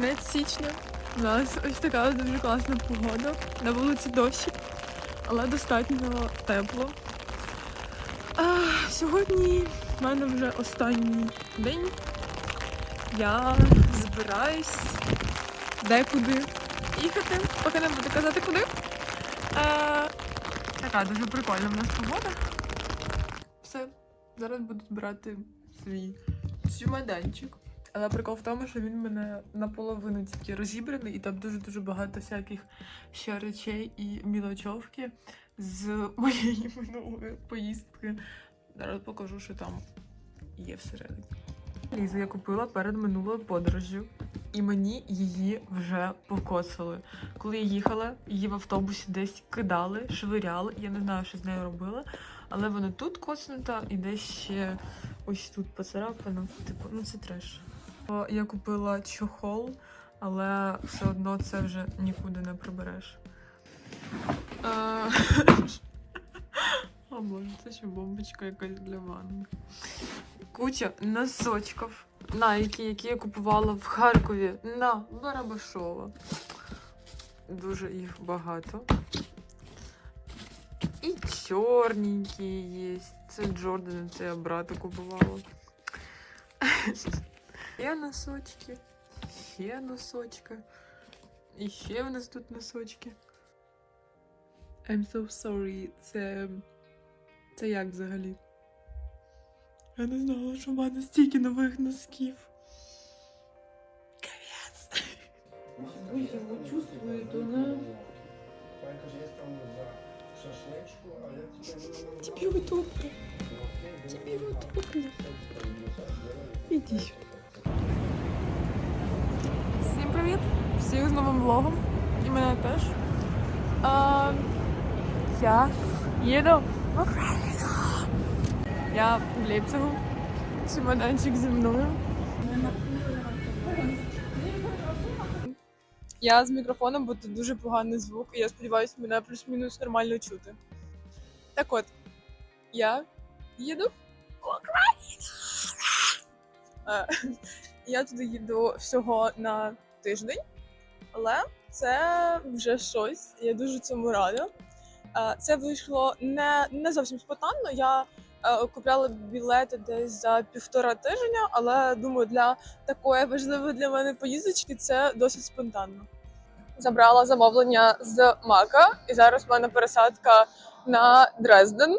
кінець січня. У нас ось така дуже класна погода. На вулиці дощик, але достатньо тепло. А, сьогодні в мене вже останній день. Я збираюсь декуди їхати, поки не буду казати куди. А, така дуже прикольна в нас погода. Все, зараз буду збирати свій чемоданчик. Але прикол в тому, що він мене наполовину тільки розібраний, і там дуже-дуже багато всяких ще речей і мілочовки з моєї минулої поїздки. Зараз покажу, що там є всередині. Лізу я купила перед минулою подорожжю, і мені її вже покоцали. Коли я їхала, її в автобусі десь кидали, швиряли. Я не знаю, що з нею робила, але вона тут коцнута і десь ще ось тут поцарапано. Типу, ну це треш. Я купила чохол, але все одно це вже нікуди не прибереш. О боже, це ще бомбочка якась для ванни. Куча носочків Nike, які я купувала в Харкові на Барабашова. Дуже їх багато. І чорненькі є. Це Джордани, це я брата купувала. Ще носочки, ще носочки. І ще в нас тут носочки. I'm so sorry. Це. Це як взагалі? Я не знала, що в мене стільки нових носків. Капець. чувствует она. Тебе удобно. Тебе удобно. Іди сюди. Всіх з новим влогом. І мене теж. А, я їду в Україну. Я в Лейпцигу. Чемоданчик зі мною. Я з мікрофоном, бо тут дуже поганий звук, і я сподіваюся, мене плюс-мінус нормально чути. Так от, я їду в Україну. Е, Я туди їду всього на тиждень, але це вже щось. Я дуже цьому рада. Е, Це вийшло не, не зовсім спонтанно. Я е, купляла білети десь за півтора тижня, але думаю, для такої важливої для мене поїздочки це досить спонтанно. Забрала замовлення з Мака, і зараз в мене пересадка на Дрезден.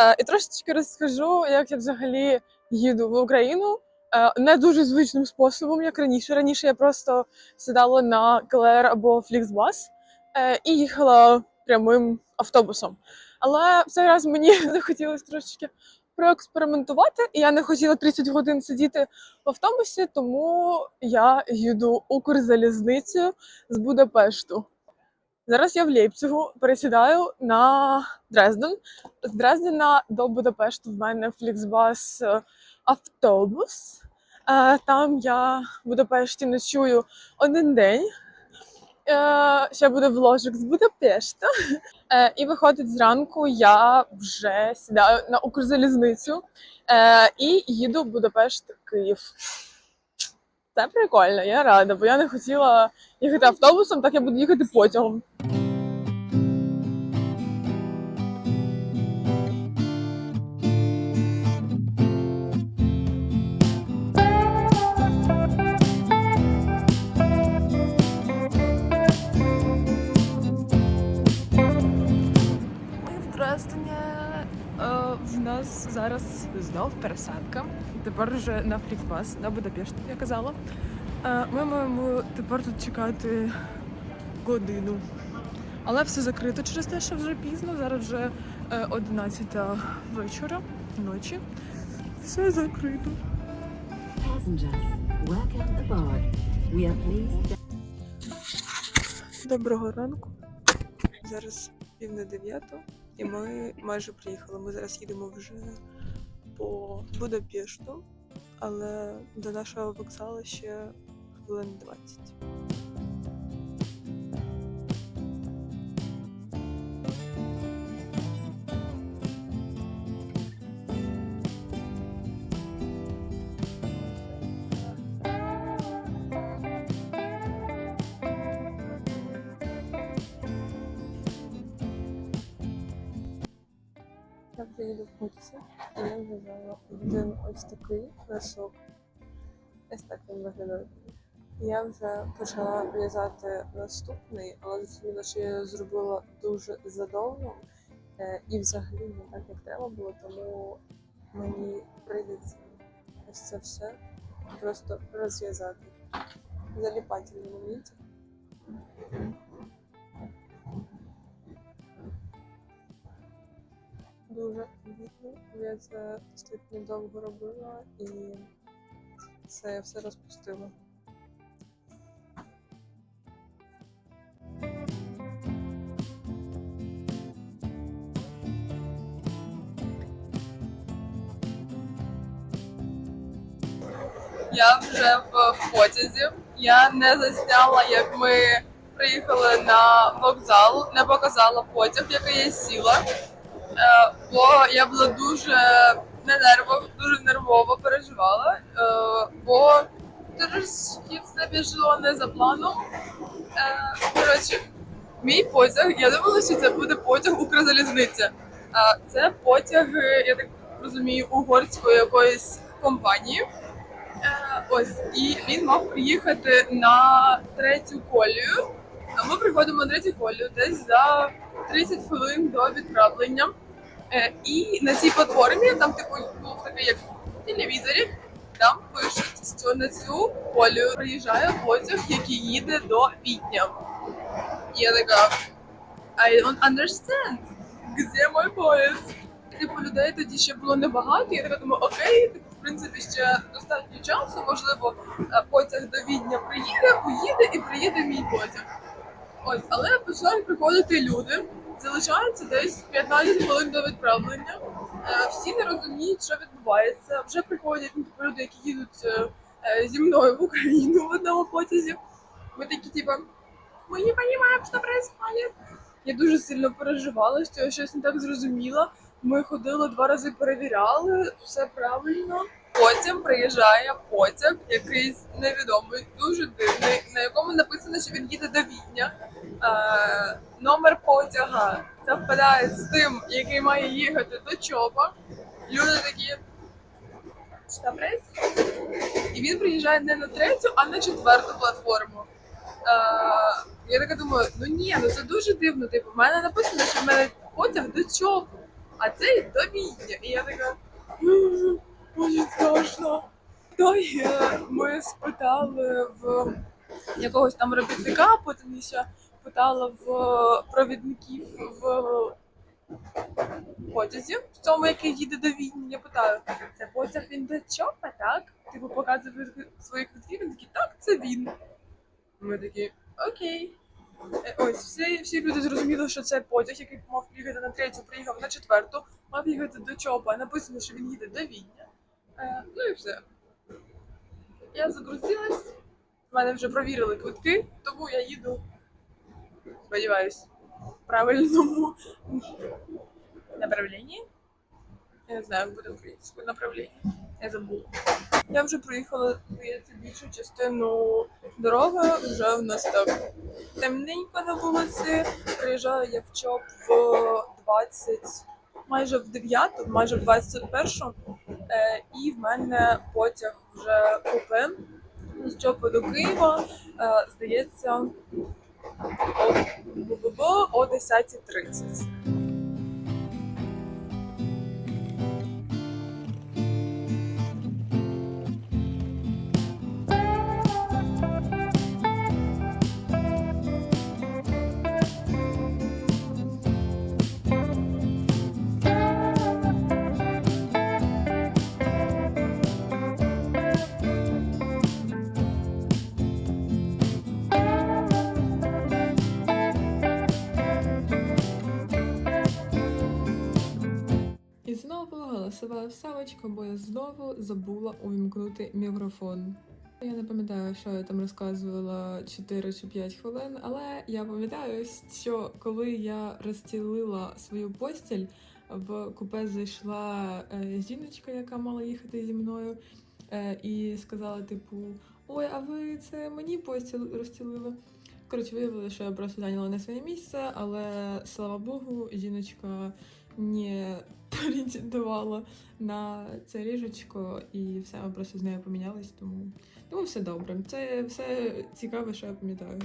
Е, І трошечки розкажу, як я взагалі їду в Україну. Е, Не дуже звичним способом, як раніше. Раніше я просто сідала на КЛР або Фліксбас е, і їхала прямим автобусом. Але в цей раз мені захотілося трошечки проекспериментувати, і я не хотіла 30 годин сидіти в автобусі, тому я їду Укрзалізницею з Будапешту. Зараз я в Лейпцигу пересідаю на Дрезден. З Дрездена до Будапешту в мене Фліксбас е, автобус. Е, Там я в Будапешті ночую один день. Е, Ще буде вложик з Будапешта. І виходить зранку, я вже сідаю на Укрзалізницю і їду в Будапешт Київ. Це прикольно, я рада, бо я не хотіла їхати автобусом, так я буду їхати потягом. Нас зараз знов пересадка. Тепер вже на Фліксбас, на Будапешт, я казала. Е, Ми маємо тепер тут чекати годину. Але все закрито через те, що вже пізно. Зараз вже е, 11 вечора, ночі. Все закрито. Доброго ранку. Зараз пів на дев'яту, і ми майже приїхали. Ми зараз їдемо вже по Будапешту, але до нашого вокзалу ще хвилин 20. Thank you. Вже в потязі, і я взяла один ось такий носок. Ось так він виглядає. Я вже почала в'язати наступний, але зрозуміла, що я зробила дуже задовго е, і взагалі не так, як треба було, тому мені прийдеться ось це все просто розв'язати. Заліпательний момент. Дуже. Я це достатньо довго робила і це я все розпустила. Я вже в потязі. Я не засняла, як ми приїхали на вокзал, не показала потяг, який я сіла. Е, бо я була дуже не нервова, дуже нервово переживала, е, бо трошки все пішло не за планом. Е, коротше, мій потяг, я думала, що це буде потяг Укрзалізниця. Це потяг, я так розумію, угорської якоїсь компанії. Ось, і він мав приїхати на третю колію. А ми приходимо на третю колію десь за 30 хвилин до відправлення. Е, і на цій платформі там типу був такий як телевізорі, там пишуть, що на цю колію приїжджає потяг, який їде до Відня. І я така I don't understand. Где мой поїзд? Типу людей тоді ще було небагато. Я така думаю, окей, типу, в принципі, ще достатньо часу. Можливо, е, потяг до Відня приїде, уїде і приїде мій потяг. Ось, але починають приходити люди. Залишається десь 15 хвилин до відправлення. Е, Всі не розуміють, що відбувається. Вже приходять ну, типу, люди, які їдуть е, е, зі мною в Україну в одному потязі. Ми такі, типу, ми не розуміємо, що відбувається. Я дуже сильно переживала, що я щось не так зрозуміла. Ми ходили два рази, перевіряли, все правильно. Потім приїжджає потяг, якийсь невідомий, дуже дивний, на якому написано, що він їде до Відня. Е, номер потяга совпадає з тим, який має їхати до Чопа. Люди такі. І він приїжджає не на третю, а на четверту платформу. Е, я така думаю, ну ні, ну це дуже дивно. Типу, в мене написано, що в мене потяг до Чопу, а цей до Відня. І я така. «М, Дуже страшно. То є, ми спитали в якогось там робітника, потім ще питала в провідників в потязі, в цьому, який їде до Відні. Я питаю, це потяг він до Чопа, так? Типу показує свої квитки, він такий, так, це він. Ми такі, окей. Е, Ось, всі, всі люди зрозуміли, що це потяг, який мав приїхати на третю, приїхав на четверту, мав їхати до Чопа. Написано, що він їде до Відня. Е, ну і все. Я загрузилась, в мене вже провірили квитки, тому я їду, сподіваюсь, в правильному направленні. Я не знаю, буде українською направлення. Я забула. Я вже проїхала більшу частину дороги, вже в нас так темненько на вулиці. Приїжджаю я в ЧОП в 20, майже в 9, майже в 21. Е, і в мене потяг вже з ЧОПу до Києва. Е, здається, о 10.30. голосова вставочка, бо я знову забула увімкнути мікрофон. Я не пам'ятаю, що я там розказувала 4 чи 5 хвилин, але я пам'ятаю, що коли я розстілила свою постіль, в купе зайшла е, жіночка, яка мала їхати зі мною, е, і сказала, типу, ой, а ви це мені постіль розстілили? Коротше, виявилося, що я просто зайняла не своє місце, але слава Богу, жіночка не претендувала на це ліжечко, і все ми просто з нею помінялись, тому, тому все добре. Це все цікаве, що я пам'ятаю.